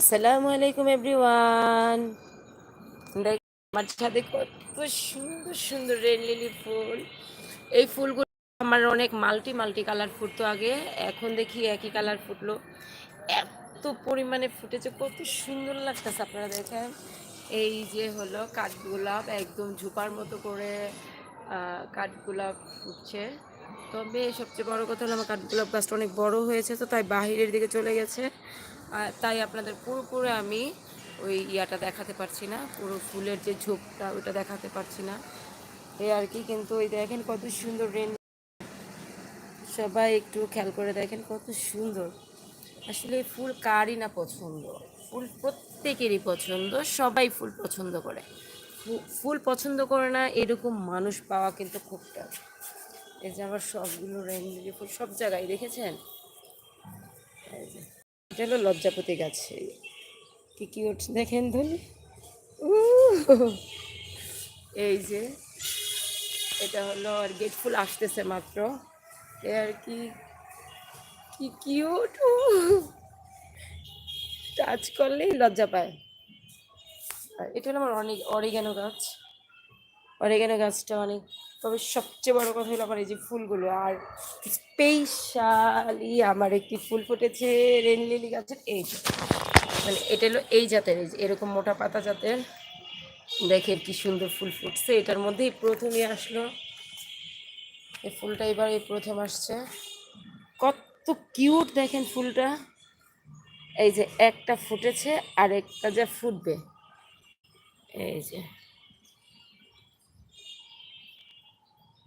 আসসালামু আলাইকুম এভরিওয়ান। আমার ছাদে কত সুন্দর সুন্দর রেড লিলি ফুল। এই ফুলগুলো আমার অনেক মাল্টি মাল্টি কালার ফুটতো আগে, এখন দেখি একই কালার ফুটলো। এত পরিমাণে ফুটেছে, কত সুন্দর লাগতেছে আপনারা দেখেন। এই যে হলো কাঠগোলাপ, একদম ঝুপার মতো করে কাঠগোলাপ ফুটছে। তবে সবচেয়ে বড় কথা হলো আমার কাঠগোলাপ গাছটা অনেক বড় হয়েছে, তো তাই বাহিরের দিকে চলে গেছে। আর তাই আপনাদের পুরোপুরি আমি ওই ইয়াটা দেখাতে পারছি না, পুরো ফুলের যে ঝোপটা ওটা দেখাতে পারছি না। এই আর কি, কিন্তু ওই দেখেন কত সুন্দর রেন সবাই একটু খেয়াল করে দেখেন কত সুন্দর। আসলে ফুল কারই না পছন্দ? ফুল প্রত্যেকেরই পছন্দ, সবাই ফুল পছন্দ করে। ফুল পছন্দ করে না, এরকম মানুষ পাওয়া কিন্তু খুব টাফ। এই যে আমার সবগুলো রেনলিলি ফুল সব জায়গায়, দেখেছেন? এটা হলো লজ্জাপতি গাছ। কি কি উঠছে দেখেন ধনি এই যে, এটা হলো আর গেট ফুল আসতেছে মাত্র। এ আর কি কি কিউট টাচ করলেই লজ্জা পায়। এটা হলো আমার অনেক অরিগানো গাছ। অরিগানো গাছটা অনেক তবে সবচেয়ে বড় কথা হলো আমার এই যে ফুলগুলো। আর স্পেশালি আমার একটি ফুল ফুটেছে রেন লিলি গাছের, এই। মানে এটা হলো এই জাতের, এই এরকম মোটা পাতা জাতের। দেখে কি সুন্দর ফুল ফুটছে, এটার মধ্যেই প্রথমে আসলো। এই ফুলটা এবার এই প্রথম আসছে। কত কিউট দেখেন ফুলটা। এই যে একটা ফুটেছে আর একটা যা ফুটবে। এই যে।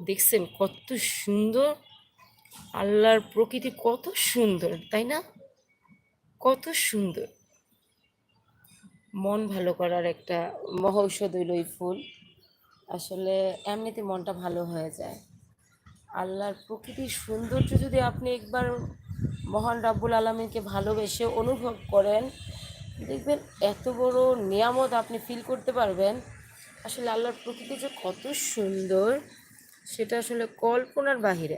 দেখছেন কত সুন্দর। আল্লাহর প্রকৃতি কত সুন্দর, তাই না? কত সুন্দর। মন ভালো করার একটা মহৌষধ হইল এই ফুল। আসলে এমনিতে মনটা ভালো হয়ে যায়। আল্লাহর প্রকৃতির সৌন্দর্য যদি আপনি একবার মহান রাব্বুল আলমীকে ভালোবেসে অনুভব করেন, দেখবেন এত বড় নিয়ামত আপনি ফিল করতে পারবেন। আসলে আল্লাহর প্রকৃতি যে কত সুন্দর। সেটা আসলে কল্পনার বাহিরে।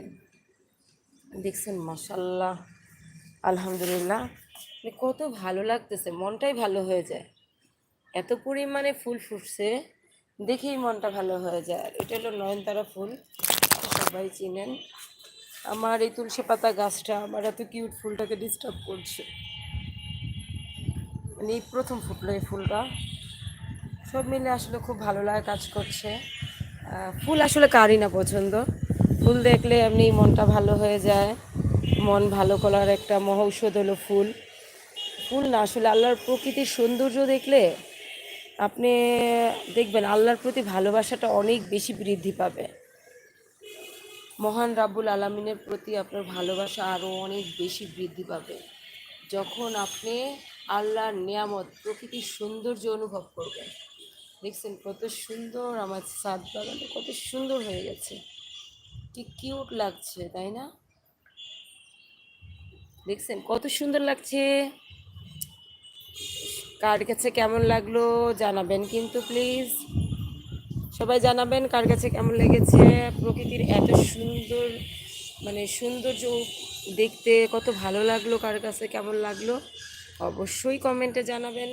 দেখছেন মাসাল্লাহ আলহামদুলিল্লাহ। মানে কত ভালো লাগতেছে, মনটাই ভালো হয়ে যায়। এত পরিমাণে ফুল ফুটছে, দেখেই মনটা ভালো হয়ে যায়। আর এটা হলো নয়নতারা ফুল, সবাই চিনেন। আমার এই তুলসী পাতা গাছটা আমার এত কিউট ফুলটাকে ডিস্টার্ব করছে। মানে এই প্রথম ফুটলো এই ফুলটা। সব মিলে আসলে খুব ভালো লাগে কাজ করছে। ফুল আসলে কারই না পছন্দ। ফুল দেখলে এমনি মনটা ভালো হয়ে যায়। মন ভালো করার একটা মহৌষধ হলো ফুল। ফুল না, আসলে আল্লাহর প্রকৃতির সৌন্দর্য দেখলে আপনি দেখবেন আল্লাহর প্রতি ভালোবাসাটা অনেক বেশি বৃদ্ধি পাবে। মহান রাব্বুল আলমিনের প্রতি আপনার ভালোবাসা আরও অনেক বেশি বৃদ্ধি পাবে। যখন আপনি আল্লাহর নিয়ামত, প্রকৃতির সৌন্দর্য অনুভব করবেন। দেখছেন কত সুন্দর আমার সাদ বাগানটা কত সুন্দর হয়ে গেছে। কি কিউট লাগছে, তাই না? দেখছেন কত সুন্দর লাগছে। কার কাছে কেমন লাগল জানাবেন কিন্তু প্লিজ। সবাই জানাবেন কার কাছে কেমন লেগেছে। প্রকৃতির এত সুন্দর মানে সৌন্দর্য দেখতে কত ভালো লাগল, কার কাছে কেমন লাগল অবশ্যই কমেন্টে জানাবেন।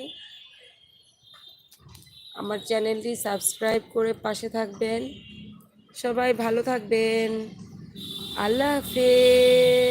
আমার চ্যানেলটি সাবস্ক্রাইব করে পাশে থাকবেন। সবাই ভালো থাকবেন। আল্লাহ হাফেজ।